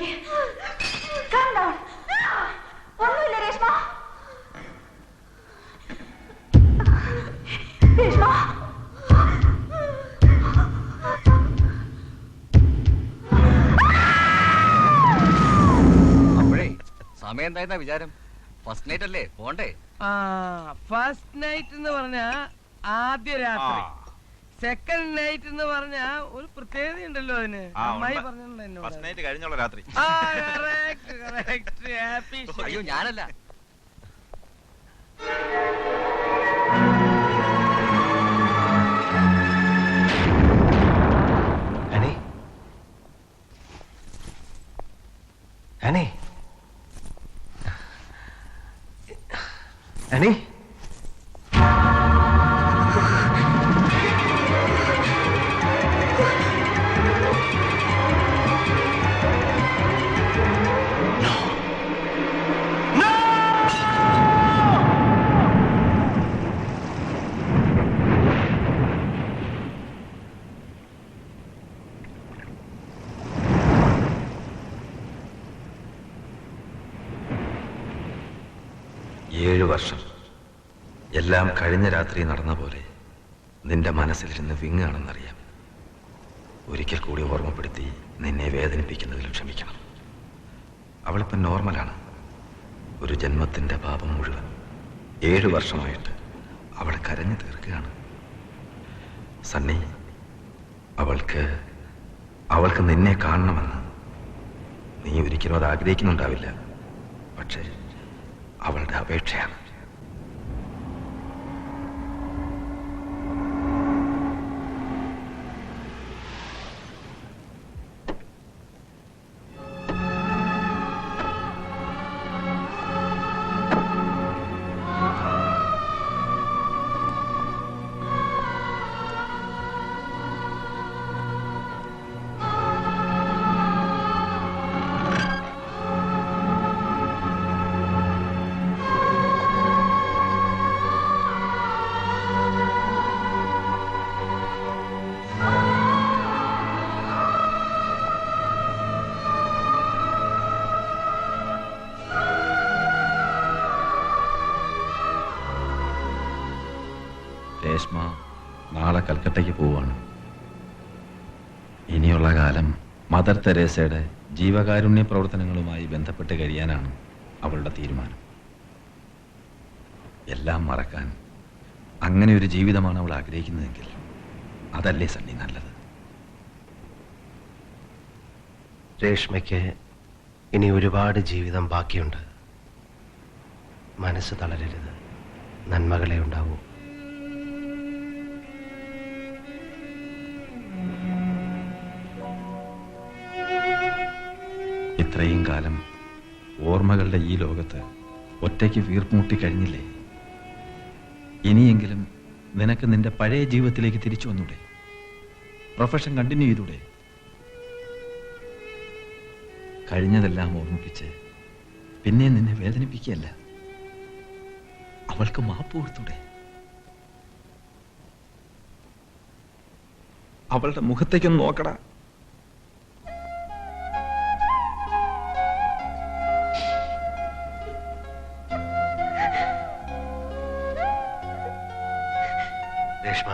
രേഷ്മയ്ക്ക് ഒന്നുമില്ല രേഷ്മ. രേഷ്മ. സമയം എന്തായിരുന്ന വിചാരം? ഫസ്റ്റ് നൈറ്റ് അല്ലേ? പോണ്ടേ? ആ ഫസ്റ്റ് നൈറ്റ് എന്ന് പറഞ്ഞ ആദ്യ രാത്രി. സെക്കൻഡ് നൈറ്റ് എന്ന് പറഞ്ഞ ഒരു പ്രത്യേകത ഉണ്ടല്ലോ അതിന് ആ, അമ്മായി ഉണ്ട്. പറഞ്ഞല്ലോ എന്നോട് ഫസ്റ്റ് നൈറ്റ് കഴിഞ്ഞുള്ള രാത്രി ആ correct, correct. Happy അയ്യോ ഞാനല്ല? Annie? Annie? എല്ലാം കഴിഞ്ഞ രാത്രി നടന്ന പോലെ നിന്റെ മനസ്സിലിരുന്ന് വിങ്ങാണെന്നറിയാം. ഒരിക്കൽ കൂടി ഓർമ്മപ്പെടുത്തി നിന്നെ വേദനിപ്പിക്കുന്നതിൽ ക്ഷമിക്കണം. അവളിപ്പം നോർമലാണ്. ഒരു ജന്മത്തിന്റെ പാപം മുഴുവൻ ഏഴ് വർഷമായിട്ട് അവൾ കരഞ്ഞു തീർക്കുകയാണ്. സണ്ണി അവൾക്ക് അവൾക്ക് നിന്നെ കാണണമെന്ന് നീ ഒരിക്കലും അത് ആഗ്രഹിക്കുന്നുണ്ടാവില്ല. പക്ഷേ അവളുടെ അപേക്ഷയാണ്. രേഷ്മ നാളെ കൽക്കട്ടയ്ക്ക് പോവാണ് ഇനിയുള്ള കാലം മദർ തെരേസയുടെ ജീവകാരുണ്യ പ്രവർത്തനങ്ങളുമായി ബന്ധപ്പെട്ട് കഴിയാനാണ് അവളുടെ തീരുമാനം. എല്ലാം മറക്കാൻ അങ്ങനെ ഒരു ജീവിതമാണ് അവൾ ആഗ്രഹിക്കുന്നതെങ്കിൽ അതല്ലേ സണ്ണി നല്ലത്? രേഷ്മയ്ക്ക് ഇനി ഒരുപാട് ജീവിതം ബാക്കിയുണ്ട്. മനസ്സ് തളരരുത്. നന്മകളെ ഉണ്ടാവൂ. ഇത്രയും കാലം ഓർമ്മകളുടെ ഈ ലോകത്ത് ഒറ്റയ്ക്ക് വീർപ്പുമുട്ടി കഴിഞ്ഞില്ലേ? ഇനിയെങ്കിലും നിനക്ക് നിന്റെ പഴയ ജീവിതത്തിലേക്ക് തിരിച്ചു വന്നൂടെ? പ്രൊഫഷൻ കണ്ടിന്യൂ ചെയ്തൂടെ? കഴിഞ്ഞതെല്ലാം ഓർമ്മിപ്പിച്ച് പിന്നെ നിന്നെ വേദനിപ്പിക്കുകയല്ല. അവൾക്ക് മാപ്പ് കൊടുത്തൂടെ? അവളുടെ മുഖത്തേക്കൊന്ന് നോക്കടാ. രേഷ്മ.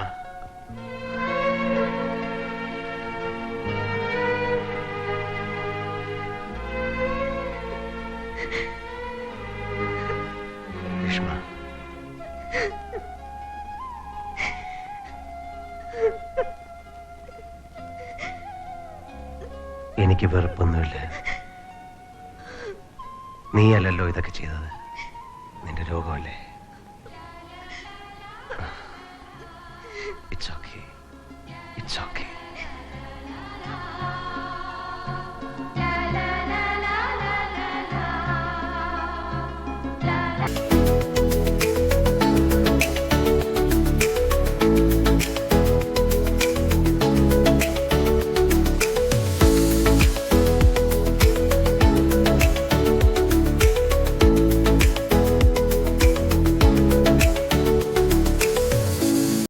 എനിക്ക് വെറുപ്പൊന്നുമില്ല. നീയല്ലല്ലോ ഇതൊക്കെ ചെയ്തത്. നിന്റെ രോഗമല്ലേ? It's okay. It's okay.